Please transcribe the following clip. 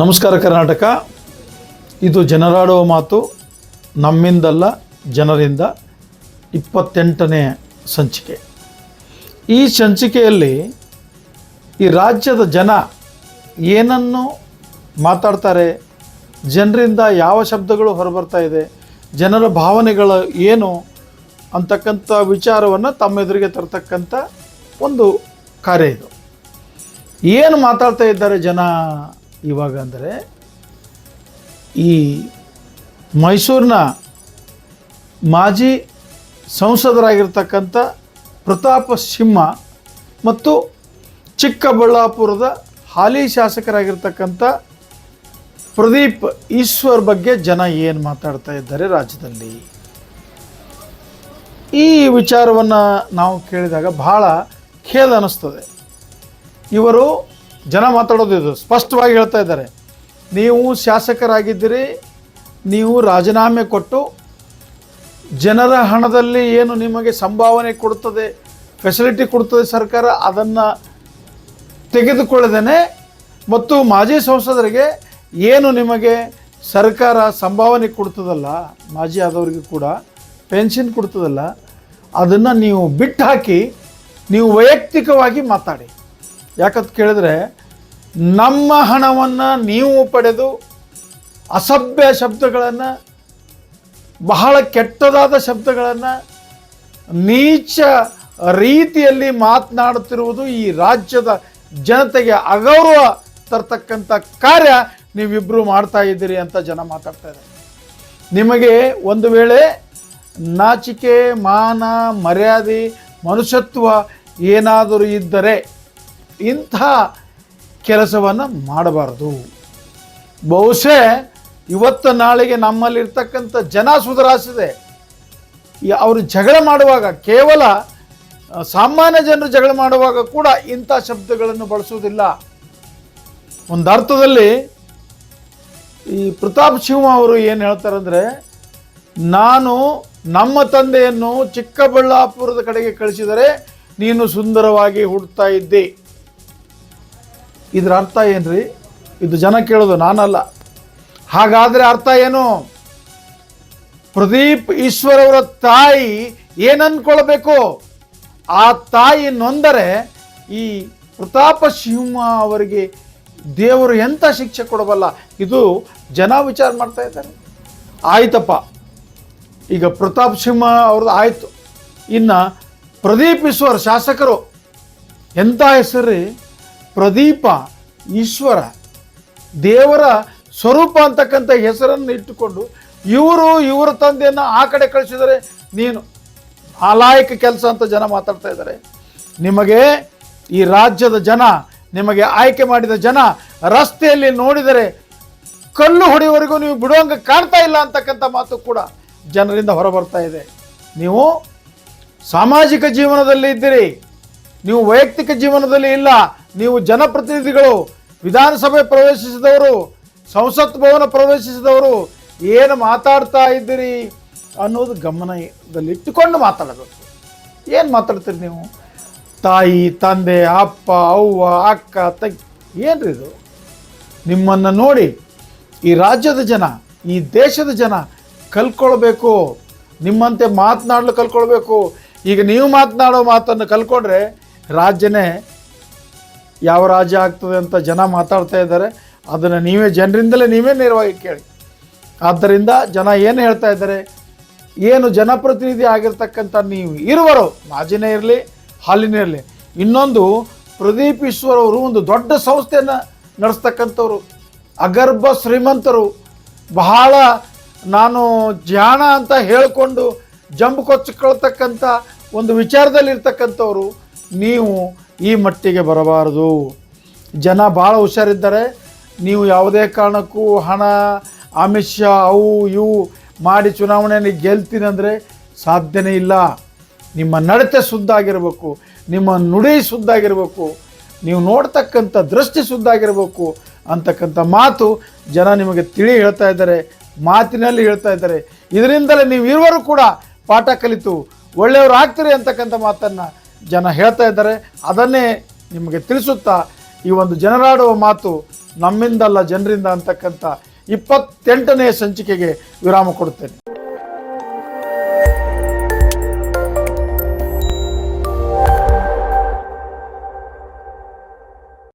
ನಮಸ್ಕಾರ ಕರ್ನಾಟಕ. ಇದು ಜನರಾಡುವ ಮಾತು, ನಮ್ಮಿಂದಲ್ಲ, ಜನರಿಂದ ಇಪ್ಪತ್ತೆಂಟನೇ ಸಂಚಿಕೆ. ಈ ಸಂಚಿಕೆಯಲ್ಲಿ ಈ ರಾಜ್ಯದ ಜನ ಏನನ್ನು ಮಾತಾಡ್ತಾರೆ, ಜನರಿಂದ ಯಾವ ಶಬ್ದಗಳು ಹೊರಬರ್ತಾ ಇದೆ, ಜನರ ಭಾವನೆಗಳು ಏನು ಅಂತಕ್ಕಂಥ ವಿಚಾರವನ್ನು ತಮ್ಮ ಎದುರಿಗೆ ತರ್ತಕ್ಕಂಥ ಒಂದು ಕಾರ್ಯ ಇದು. ಏನು ಮಾತಾಡ್ತಾ ಇದ್ದಾರೆ ಜನ? ಇವಾಗ ಅಂದರೆ ಈ ಮೈಸೂರಿನ ಮಾಜಿ ಸಂಸದರಾಗಿರ್ತಕ್ಕಂಥ ಪ್ರತಾಪ ಸಿಂಹ ಮತ್ತು ಚಿಕ್ಕಬಳ್ಳಾಪುರದ ಹಾಲಿ ಶಾಸಕರಾಗಿರ್ತಕ್ಕಂಥ ಪ್ರದೀಪ್ ಈಶ್ವರ್ ಬಗ್ಗೆ ಜನ ಏನು ಮಾತಾಡ್ತಾ ಇದ್ದಾರೆ ರಾಜ್ಯದಲ್ಲಿ? ಈ ವಿಚಾರವನ್ನು ನಾವು ಕೇಳಿದಾಗ ಬಹಳ ಖೇದ ಅನ್ನಿಸ್ತದೆ. ಇವರು ಜನ ಮಾತಾಡೋದು ಇದು. ಸ್ಪಷ್ಟವಾಗಿ ಹೇಳ್ತಾ ಇದ್ದಾರೆ. ನೀವು ಶಾಸಕರಾಗಿದ್ದೀರಿ, ನೀವು ರಾಜೀನಾಮೆ ಕೊಟ್ಟು ಜನರ ಹಣದಲ್ಲಿ ಏನು ನಿಮಗೆ ಸಂಭಾವನೆ ಕೊಡುತ್ತದೆ ಫೆಸಿಲಿಟಿ ಕೊಡ್ತದೆ ಸರ್ಕಾರ, ಅದನ್ನು ತೆಗೆದುಕೊಳ್ಳದೇನೆ ಮತ್ತು ಮಾಜಿ ಸಂಸದರಿಗೆ ಏನು ನಿಮಗೆ ಸರ್ಕಾರ ಸಂಭಾವನೆ ಕೊಡ್ತದಲ್ಲ ಮಾಜಿ ಆದವರಿಗೆ ಕೂಡ ಪೆನ್ಷನ್ ಕೊಡ್ತದಲ್ಲ ಅದನ್ನು ನೀವು ಬಿಟ್ಟು ಹಾಕಿ ನೀವು ವೈಯಕ್ತಿಕವಾಗಿ ಮಾತಾಡಿ. ಯಾಕಂತ ಕೇಳಿದ್ರೆ, ನಮ್ಮ ಹಣವನ್ನು ನೀವು ಪಡೆದು ಅಸಭ್ಯ ಶಬ್ದಗಳನ್ನು, ಬಹಳ ಕೆಟ್ಟದಾದ ಶಬ್ದಗಳನ್ನು ನೀಚ ರೀತಿಯಲ್ಲಿ ಮಾತನಾಡುತ್ತಿರುವುದು ಈ ರಾಜ್ಯದ ಜನತೆಗೆ ಅಗೌರವ ತರ್ತಕ್ಕಂಥ ಕಾರ್ಯ ನೀವಿಬ್ಬರು ಮಾಡ್ತಾ ಇದ್ದೀರಿ ಅಂತ ಜನ ಮಾತಾಡ್ತಾ ಇದ್ದಾರೆ. ನಿಮಗೆ ಒಂದು ವೇಳೆ ನಾಚಿಕೆ, ಮಾನ, ಮರ್ಯಾದೆ, ಮನುಷ್ಯತ್ವ ಏನಾದರೂ ಇದ್ದರೆ ಇಂಥ ಕೆಲಸವನ್ನು ಮಾಡಬಾರದು. ಬಹುಶಃ ಇವತ್ತು ನಾಳೆಗೆ ನಮ್ಮಲ್ಲಿರ್ತಕ್ಕಂಥ ಜನ ಸುಧಾರಿಸಿದೆ. ಅವರು ಜಗಳ ಮಾಡುವಾಗ ಕೇವಲ ಸಾಮಾನ್ಯ ಜನರು ಜಗಳ ಮಾಡುವಾಗ ಕೂಡ ಇಂಥ ಶಬ್ದಗಳನ್ನು ಬಳಸುವುದಿಲ್ಲ. ಒಂದು ಅರ್ಥದಲ್ಲಿ ಈ ಪ್ರತಾಪ್ ಸಿಂಹ ಅವರು ಏನು ಹೇಳ್ತಾರಂದ್ರೆ, ನಾನು ನಮ್ಮ ತಂದೆಯನ್ನು ಚಿಕ್ಕಬಳ್ಳಾಪುರದ ಕಡೆಗೆ ಕಳಿಸಿದರೆ ನೀನು ಸುಂದರವಾಗಿ ಹುಡ್ತಾ ಇದ್ದೆ. ಇದರ ಅರ್ಥ ಏನ್ರಿ? ಇದು ಜನ ಕೇಳೋದು, ನಾನಲ್ಲ. ಹಾಗಾದರೆ ಅರ್ಥ ಏನು? ಪ್ರದೀಪ್ ಈಶ್ವರ್ ಅವರ ತಾಯಿ ಏನನ್ಕೊಳ್ಬೇಕು? ಆ ತಾಯಿ ನೊಂದರೆ ಈ ಪ್ರತಾಪ ಸಿಂಹ ಅವರಿಗೆ ದೇವರು ಎಂಥ ಶಿಕ್ಷೆ ಕೊಡಬಲ್ಲ? ಇದು ಜನ ವಿಚಾರ ಮಾಡ್ತಾ ಇದ್ದಾರೆ. ಆಯ್ತಪ್ಪ. ಈಗ ಪ್ರತಾಪ್ ಸಿಂಹ ಅವ್ರದ್ದು ಆಯಿತು. ಇನ್ನು ಪ್ರದೀಪ್ ಈಶ್ವರ್ ಶಾಸಕರು ಎಂಥ ಹೆಸರು ಪ್ರದೀಪ, ಈಶ್ವರ, ದೇವರ ಸ್ವರೂಪ ಅಂತಕ್ಕಂಥ ಹೆಸರನ್ನು ಇಟ್ಟುಕೊಂಡು ಇವರು ಇವರ ತಂದೆಯನ್ನು ಆ ಕಡೆ ಕಳಿಸಿದರೆ ನೀನು ಅಲಾಯಕ ಕೆಲಸ ಅಂತ ಜನ ಮಾತಾಡ್ತಾ ಇದ್ದಾರೆ. ನಿಮಗೆ ಈ ರಾಜ್ಯದ ಜನ, ನಿಮಗೆ ಆಯ್ಕೆ ಮಾಡಿದ ಜನ ರಸ್ತೆಯಲ್ಲಿ ನೋಡಿದರೆ ಕಲ್ಲು ಹೊಡೆಯುವವರೆಗೂ ನೀವು ಬಿಡುವಂಗೆ ಕಾಣ್ತಾ ಇಲ್ಲ ಅಂತಕ್ಕಂಥ ಮಾತು ಕೂಡ ಜನರಿಂದ ಹೊರಬರ್ತಾ ಇದೆ. ನೀವು ಸಾಮಾಜಿಕ ಜೀವನದಲ್ಲಿ ಇದ್ದೀರಿ. ನೀವು ವೈಯಕ್ತಿಕ ಜೀವನದಲ್ಲಿ ಇಲ್ಲ. ನೀವು ಜನಪ್ರತಿನಿಧಿಗಳು, ವಿಧಾನಸಭೆ ಪ್ರವೇಶಿಸಿದವರು, ಸಂಸತ್ ಭವನ ಪ್ರವೇಶಿಸಿದವರು ಏನು ಮಾತಾಡ್ತಾ ಇದ್ದೀರಿ ಅನ್ನೋದು ಗಮನದಲ್ಲಿಟ್ಟುಕೊಂಡು ಮಾತಾಡಬೇಕು. ಏನು ಮಾತಾಡ್ತೀರಿ ನೀವು? ತಾಯಿ, ತಂದೆ, ಅಪ್ಪ, ಅವ್ವ, ಅಕ್ಕ ತಗ್ಗಿ ಏನ್ರಿ ಇದು? ನಿಮ್ಮನ್ನು ನೋಡಿ ಈ ರಾಜ್ಯದ ಜನ, ಈ ದೇಶದ ಜನ ಕಲ್ಕೊಳ್ಬೇಕು. ನಿಮ್ಮಂತೆ ಮಾತನಾಡಲು ಕಲ್ಕೊಳ್ಬೇಕು. ಈಗ ನೀವು ಮಾತನಾಡೋ ಮಾತನ್ನು ಕಲ್ಕೊಂಡ್ರೆ ರಾಜ್ಯನೇ ಯಾವ ರಾಜ್ಯ ಆಗ್ತದೆ ಅಂತ ಜನ ಮಾತಾಡ್ತಾ ಇದ್ದಾರೆ. ಅದನ್ನು ನೀವೇ ಜನರಿಂದಲೇ ನೀವೇ ನೇರವಾಗಿ ಕೇಳಿ. ಆದ್ದರಿಂದ ಜನ ಏನು ಹೇಳ್ತಾ ಇದ್ದಾರೆ? ಏನು ಜನಪ್ರತಿನಿಧಿ ಆಗಿರ್ತಕ್ಕಂಥ ನೀವು ಇರುವರು, ಮಾಜಿನೇ ಇರಲಿ, ಹಾಲಿನೇ ಇರಲಿ, ಇನ್ನೊಂದು ಪ್ರದೀಪ್ ಈಶ್ವರ್ ಅವರು ಒಂದು ದೊಡ್ಡ ಸಂಸ್ಥೆಯನ್ನು ನಡೆಸ್ತಕ್ಕಂಥವ್ರು. ಅಗರ್ಭ ಶ್ರೀಮಂತರು. ಬಹಳ ನಾನು ಜಾಣ ಅಂತ ಹೇಳಿಕೊಂಡು ಜಂಬು ಕೊಚ್ಚಿಕೊಳ್ತಕ್ಕಂಥ ಒಂದು ವಿಚಾರದಲ್ಲಿ ಇರ್ತಕ್ಕಂಥವ್ರು ನೀವು ಈ ಮಟ್ಟಿಗೆ ಬರಬಾರದು. ಜನ ಭಾಳ ಹುಷಾರಿದ್ದಾರೆ. ನೀವು ಯಾವುದೇ ಕಾರಣಕ್ಕೂ ಹಣ ಆಮಿಷ ಅವು, ಇವು ಮಾಡಿ ಚುನಾವಣೆಯಲ್ಲಿ ಗೆಲ್ತೀನಿ ಅಂದರೆ ಸಾಧ್ಯನೇ ಇಲ್ಲ. ನಿಮ್ಮ ನಡತೆ ಶುದ್ಧ ಆಗಿರಬೇಕು ನಿಮ್ಮ ನುಡಿ ಶುದ್ಧ ಆಗಿರಬೇಕು ನೀವು ನೋಡ್ತಕ್ಕಂಥ ದೃಷ್ಟಿ ಶುದ್ಧ ಆಗಿರಬೇಕು ಅಂತಕ್ಕಂಥ ಮಾತು ಜನ ನಿಮಗೆ ತಿಳಿ ಹೇಳ್ತಾ ಇದ್ದಾರೆ, ಮಾತಿನಲ್ಲಿ ಹೇಳ್ತಾ ಇದ್ದಾರೆ. ಇದರಿಂದಲೇ ನೀವು ಇರುವರು ಕೂಡ ಪಾಠ ಕಲಿತು ಒಳ್ಳೆಯವರು ಆಗ್ತೀರಿ ಅಂತಕ್ಕಂಥ ಮಾತನ್ನು ಜನ ಹೇಳ್ತಾ ಇದ್ದಾರೆ. ಅದನ್ನೇ ನಿಮಗೆ ತಿಳಿಸುತ್ತಾ ಈ ಒಂದು ಜನರಾಡುವ ಮಾತು ನಮ್ಮಿಂದಲ್ಲ ಜನರಿಂದ ಅಂತಕ್ಕಂಥ ಇಪ್ಪತ್ತೆಂಟನೇ ಸಂಚಿಕೆಗೆ ವಿರಾಮ ಕೊಡುತ್ತೇನೆ.